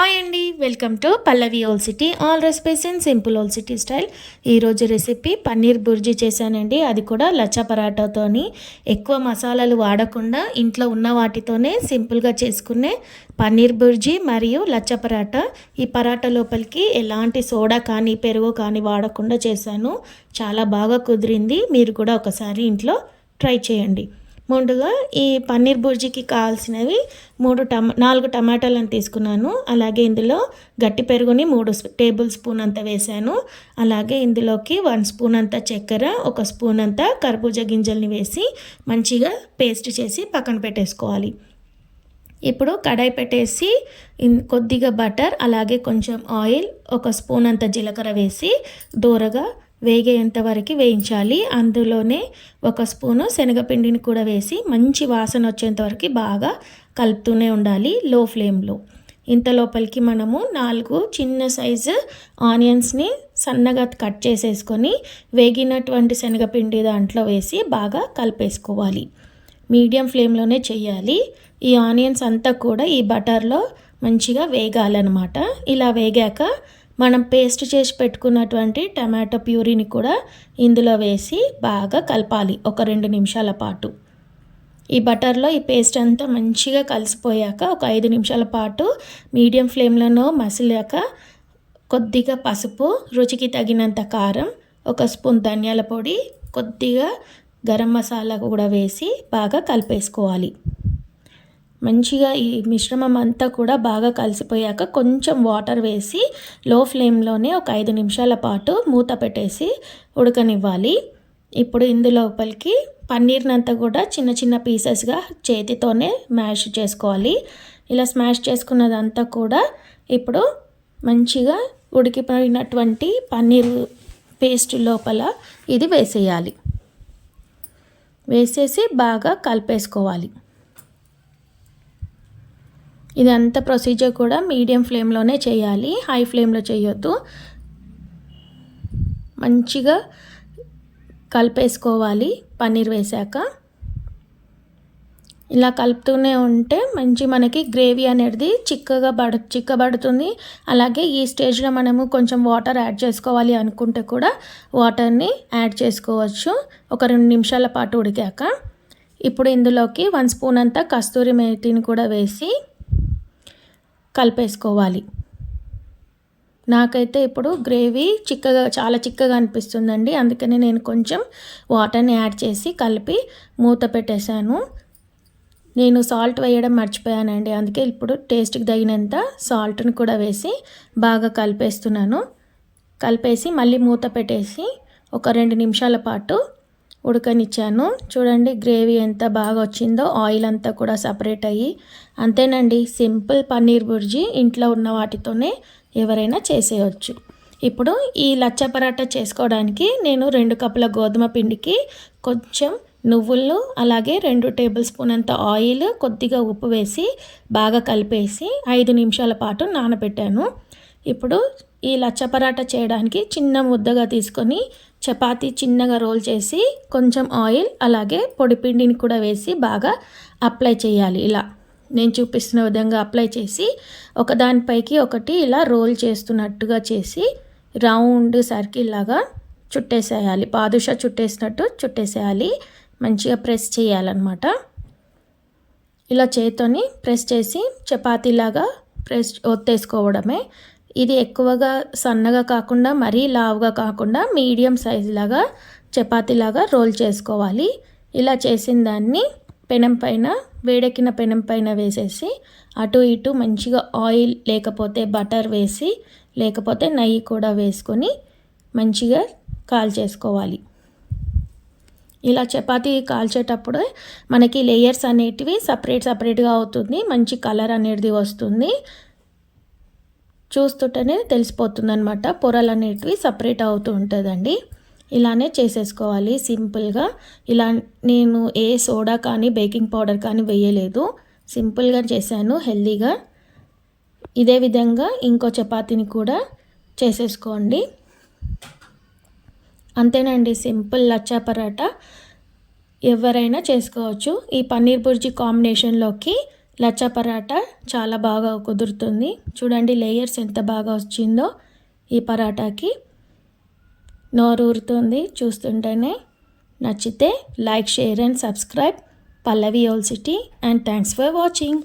Hi అండి. Welcome to Pallavi old city. All recipes in simple old city style. ఈరోజు recipe paneer bhurji చేశానండి. అది కూడా లచ్చ పరాటాతోని ఎక్కువ మసాలాలు వాడకుండా ఇంట్లో ఉన్న వాటితోనే సింపుల్గా చేసుకునే పన్నీర్ బుర్జీ మరియు లచ్చ పరాటా. ఈ పరాటా లోపలికి ఎలాంటి సోడా కానీ పెరుగు కానీ వాడకుండా చేశాను. చాలా బాగా కుదిరింది. మీరు కూడా ఒకసారి ఇంట్లో ట్రై చేయండి. ముందుగా ఈ పన్నీర్ బుర్జీకి కావాల్సినవి మూడు టమా నాలుగు టమాటాలను తీసుకున్నాను. అలాగే ఇందులో గట్టి పెరుగుని మూడు టేబుల్ స్పూన్ అంత వేసాను అలాగే ఇందులోకి వన్ స్పూన్ అంత చక్కెర ఒక స్పూన్ అంత కర్బూజా గింజల్ని వేసి మంచిగా పేస్ట్ చేసి పక్కన పెట్టేసుకోవాలి. ఇప్పుడు కడాయి పెట్టేసి కొద్దిగా బటర్ అలాగే కొంచెం ఆయిల్ ఒక స్పూన్ అంత జీలకర్ర వేసి దూరగా వేగేంత వరకు వేయించాలి. అందులోనే ఒక స్పూను శనగపిండిని కూడా వేసి మంచి వాసన వచ్చేంత వరకు బాగా కలుపుతూనే ఉండాలి లో ఫ్లేమ్లో. ఇంత లోపలికి మనము నాలుగు చిన్న సైజు ఆనియన్స్ని సన్నగా కట్ చేసేసుకొని వేగినటువంటి శనగపిండి దాంట్లో వేసి బాగా కలిపేసుకోవాలి. మీడియం ఫ్లేమ్లోనే చేయాలి. ఈ ఆనియన్స్ అంతా కూడా ఈ బటర్లో మంచిగా వేగాలన్నమాట. ఇలా వేగాక మనం పేస్ట్ చేసి పెట్టుకున్నటువంటి టమాటో ప్యూరీని కూడా ఇందులో వేసి బాగా కలపాలి ఒక రెండు నిమిషాల పాటు. ఈ బటర్లో ఈ పేస్ట్ అంతా మంచిగా కలిసిపోయాక ఒక ఐదు నిమిషాల పాటు మీడియం ఫ్లేమ్లోనో మసిలాక కొద్దిగా పసుపు రుచికి తగినంత కారం ఒక స్పూన్ ధనియాల పొడి కొద్దిగా గరం మసాలా కూడా వేసి బాగా కలిపేసుకోవాలి. మంచిగా ఈ మిశ్రమం అంతా కూడా బాగా కలిసిపోయాక కొంచెం వాటర్ వేసి లో ఫ్లేమ్లోనే ఒక ఐదు నిమిషాల పాటు మూత పెట్టేసి ఉడకనివ్వాలి. ఇప్పుడు ఇందులోపలికి పన్నీర్నంతా కూడా చిన్న చిన్న పీసెస్గా చేతితోనే మ్యాష్ చేసుకోవాలి. ఇలా స్మాష్ చేసుకున్నదంతా కూడా ఇప్పుడు మంచిగా ఉడికిపోయినటువంటి పన్నీర్ పేస్ట్ లోపల ఇది వేసేయాలి. వేసేసి బాగా కలిపేసుకోవాలి. ఇదంతా ప్రొసీజర్ కూడా మీడియం ఫ్లేమ్లోనే చేయాలి. హై ఫ్లేమ్లో చేయొద్దు. మంచిగా కలిపేసుకోవాలి పన్నీర్ వేశాక ఇలా కలుపుతూనే ఉంటే మంచి మనకి గ్రేవీ అనేది చిక్కగా పడ చిక్కబడుతుంది. అలాగే ఈ స్టేజ్లో మనము కొంచెం వాటర్ యాడ్ చేసుకోవాలి అనుకుంటే కూడా వాటర్ని యాడ్ చేసుకోవచ్చు. ఒక రెండు నిమిషాల పాటు ఉడికాక. ఇప్పుడు ఇందులోకి వన్ స్పూన్ అంతా కస్తూరి మేతిని కూడా వేసి కలిపేసుకోవాలి. నాకైతే ఇప్పుడు గ్రేవీ చిక్కగా చాలా చిక్కగా అనిపిస్తుందండి. అందుకని నేను కొంచెం వాటర్ని యాడ్ చేసి కలిపి మూత పెట్టేశాను. నేను సాల్ట్ వేయడం మర్చిపోయానండి. అందుకే ఇప్పుడు టేస్ట్కి తగినంత సాల్ట్ని కూడా వేసి బాగా కలిపేస్తున్నాను. కలిపేసి మళ్ళీ మూత పెట్టేసి ఒక రెండు నిమిషాల పాటు ఉడకనిచ్చాను. చూడండి గ్రేవీ ఎంత బాగా వచ్చిందో ఆయిల్ అంతా కూడా సపరేట్ అయ్యి. అంతేనండి సింపుల్ పన్నీర్ బుర్జీ ఇంట్లో ఉన్న వాటితోనే ఎవరైనా చేసేయచ్చు. ఇప్పుడు ఈ లచ్చ పరాటా చేసుకోవడానికి నేను రెండు కప్పుల గోధుమ పిండికి కొంచెం నువ్వులు అలాగే రెండు టేబుల్ స్పూన్ అంత ఆయిల్ కొద్దిగా ఉప్పు వేసి బాగా కలిపేసి ఐదు నిమిషాల పాటు నానబెట్టాను. ఇప్పుడు ఈ లచ్చ పరాటా చేయడానికి చిన్న ముద్దగా తీసుకొని చపాతి చిన్నగా రోల్ చేసి కొంచెం ఆయిల్ అలాగే పొడిపిండిని కూడా వేసి బాగా అప్లై చేయాలి. ఇలా నేను చూపిస్తున్న విధంగా అప్లై చేసి ఒకదానిపైకి ఒకటి ఇలా రోల్ చేస్తున్నట్టుగా చేసి రౌండ్ సర్కిల్ లాగా చుట్టేసేయాలి. పాదుషా చుట్టేసినట్టు చుట్టేసేయాలి. మంచిగా ప్రెస్ చేయాలన్నమాట. ఇలా చేతితోని ప్రెస్ చేసి చపాతీలాగా ప్రెస్ ఒత్తేసుకోవడమే ఇది ఎక్కువగా సన్నగా కాకుండా మరీ లావుగా కాకుండా మీడియం సైజ్ లాగా చపాతీలాగా రోల్ చేసుకోవాలి. ఇలా చేసిన దాన్ని పెనం పైన వేడెక్కిన పెనం పైన వేసేసి అటు ఇటు మంచిగా ఆయిల్ లేకపోతే బటర్ వేసి లేకపోతే నెయ్యి కూడా వేసుకొని మంచిగా కాల్ చేసుకోవాలి. ఇలా చపాతీ కాల్చేటప్పుడు మనకి లేయర్స్ అనేటివి సపరేట్ సపరేట్గా అవుతుంది మంచి కలర్ అనేది వస్తుంది. చూస్తుంటేనే తెలిసిపోతుంది అనమాట పొరలు అనేటివి సపరేట్ అవుతూ ఉంటుందండి. ఇలానే చేసేసుకోవాలి సింపుల్గా. ఇలా నేను ఏ సోడా కానీ బేకింగ్ పౌడర్ కానీ వేయలేదు. సింపుల్గా చేశాను హెల్దీగా. ఇదే విధంగా ఇంకో చపాతీని కూడా చేసేసుకోండి. అంతేనండి సింపుల్ లచ్చా పరాటా ఎవరైనా చేసుకోవచ్చు. ఈ పన్నీర్ బుర్జీ కాంబినేషన్లోకి లచ్చా పరాటా చాలా బాగా కుదురుతుంది. చూడండి లేయర్స్ ఎంత బాగా వచ్చిందో ఈ పరాటాకి. నోరు ఊరుతుంది చూస్తుంటేనే. నచ్చితే like share and subscribe. Pallavi old city and thanks for watching.